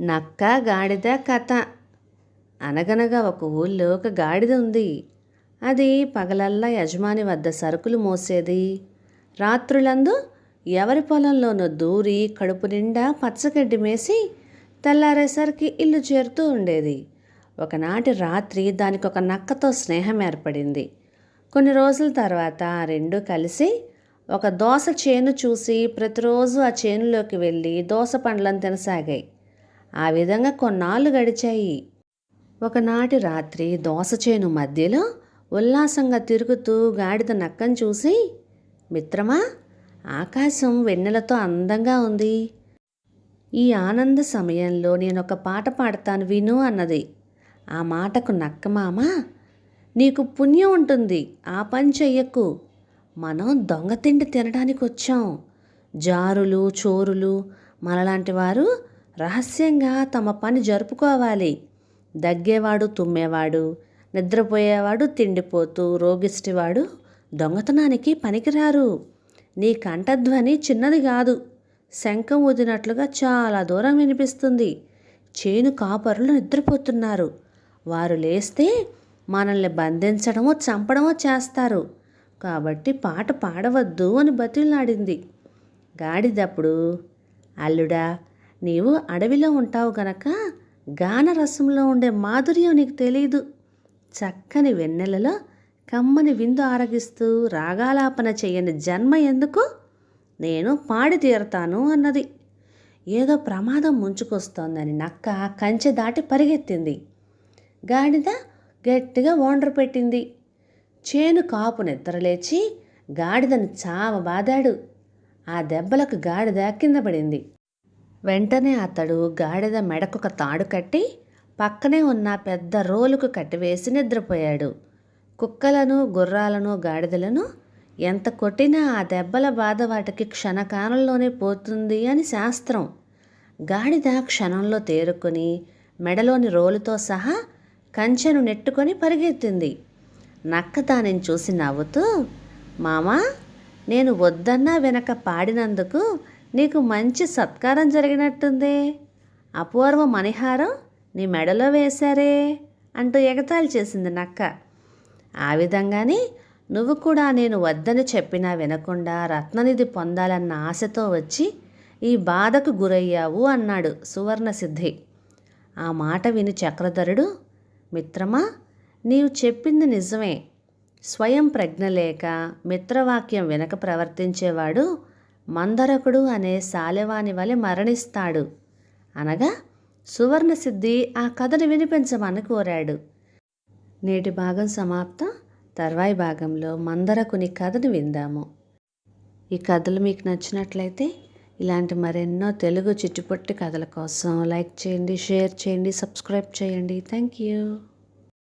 నక్క గాడిద కథ. అనగనగా ఒక ఊళ్ళో ఒక గాడిద ఉంది. అది పగలల్లా యజమాని వద్ద సరుకులు మోసేది. రాత్రులందు ఎవరి పొలంలోనూ దూరి కడుపు నిండా పచ్చగడ్డి మేసి తెల్లారేసరికి ఇల్లు చేరుతూ ఉండేది. ఒకనాటి రాత్రి దానికి ఒక నక్కతో స్నేహం ఏర్పడింది. కొన్ని రోజుల తర్వాత ఆ రెండు కలిసి ఒక దోస చేను చూసి ప్రతిరోజు ఆ చేనులోకి వెళ్ళి దోస పండ్లను తినసాగాయి. ఆ విధంగా కొన్నాళ్ళు గడిచాయి. ఒకనాటి రాత్రి దోస చేను మధ్యలో ఉల్లాసంగా తిరుగుతూ గాడిద నక్కను చూసి మిత్రమా ఆకాశం వెన్నెలతో అందంగా ఉంది. ఈ ఆనంద సమయంలో నేను ఒక పాట పాడతాను విను అన్నది. ఆ మాటకు నక్క మామ నీకు పుణ్యం ఉంటుంది ఆ పని చెయ్యకు. మనం దొంగతిండి తినడానికి వచ్చాం జారులు చోరులు మనలాంటి వారు రహస్యంగా తమ పని జరుపుకోవాలి. దగ్గేవాడు తుమ్మేవాడు నిద్రపోయేవాడు తిండిపోతూ రోగిష్టివాడు దొంగతనానికి పనికిరారు. నీ కంఠధ్వని చిన్నది కాదు శంఖం ఊదినట్లుగా చాలా దూరం వినిపిస్తుంది. చేను కాపరులు నిద్రపోతున్నారు. వారు లేస్తే మనల్ని బంధించడమో చంపడమో చేస్తారు. కాబట్టి పాట పాడవద్దు అని బతిలాడింది గాడిదప్పుడు అల్లుడా నీవు అడవిలో ఉంటావు గనక గానరసంలో ఉండే మాధుర్యం నీకు తెలియదు చక్కని వెన్నెలలో కమ్మని విందు ఆరగిస్తూ రాగాలాపన చేయని జన్మ ఎందుకు? నేను పాడి తీరతాను అన్నది. ఏదో ప్రమాదం ముంచుకొస్తోందని నక్క కంచె దాటి పరిగెత్తింది. గాడిద గట్టిగా ఓండ్ర పెట్టింది. చేను కాపు నిద్రలేచి గాడిదని చావ బాదాడు ఆ దెబ్బలకు గాడిద కింద పడింది. వెంటనే అతడు గాడిద మెడకొక తాడు కట్టి పక్కనే ఉన్న పెద్ద రోలుకు కట్టివేసి నిద్రపోయాడు. కుక్కలను గుర్రాలను గాడిదలను ఎంత కొట్టినా ఆ దెబ్బల బాధ వాటికి క్షణకాలంలోనే పోతుంది అని శాస్త్రం. గాడిద క్షణంలో తేరుకొని మెడలోని రోలుతో సహా కంచెను నెట్టుకొని పరిగెత్తింది. నక్క దానిని చూసి నవ్వుతూ మామా నేను వద్దన్నా వెనక పాడినందుకు నీకు మంచి సత్కారం జరిగినట్టుందే. అపూర్వ మణిహారం నీ మెడలో వేశారే అంటూ ఎగతాళి చేసింది నక్క. ఆ విధంగానే నువ్వు కూడా నేను వద్దని చెప్పినా వినకుండా రత్ననిధి పొందాలన్న ఆశతో వచ్చి ఈ బాధకు గురయ్యావు అన్నాడు సువర్ణసిద్ధి. ఆ మాట విని చక్రధరుడు మిత్రమా నీవు చెప్పింది నిజమే. స్వయం ప్రజ్ఞ లేక మిత్రవాక్యం వెనక ప్రవర్తించేవాడు మందరకుడు అనే శాలెవాని వలె మరణిస్తాడు. అనగా సువర్ణసిద్ధి ఆ కథను వినిపించమని కోరాడు. నేటి భాగం సమాప్తం. తర్వాయి భాగంలో మందరకుని కథను విందాము. ఈ కథలు మీకు నచ్చినట్లయితే ఇలాంటి మరెన్నో తెలుగు చిట్టుపొట్టి కథల కోసం లైక్ చేయండి షేర్ చేయండి సబ్స్క్రైబ్ చేయండి. Thank you.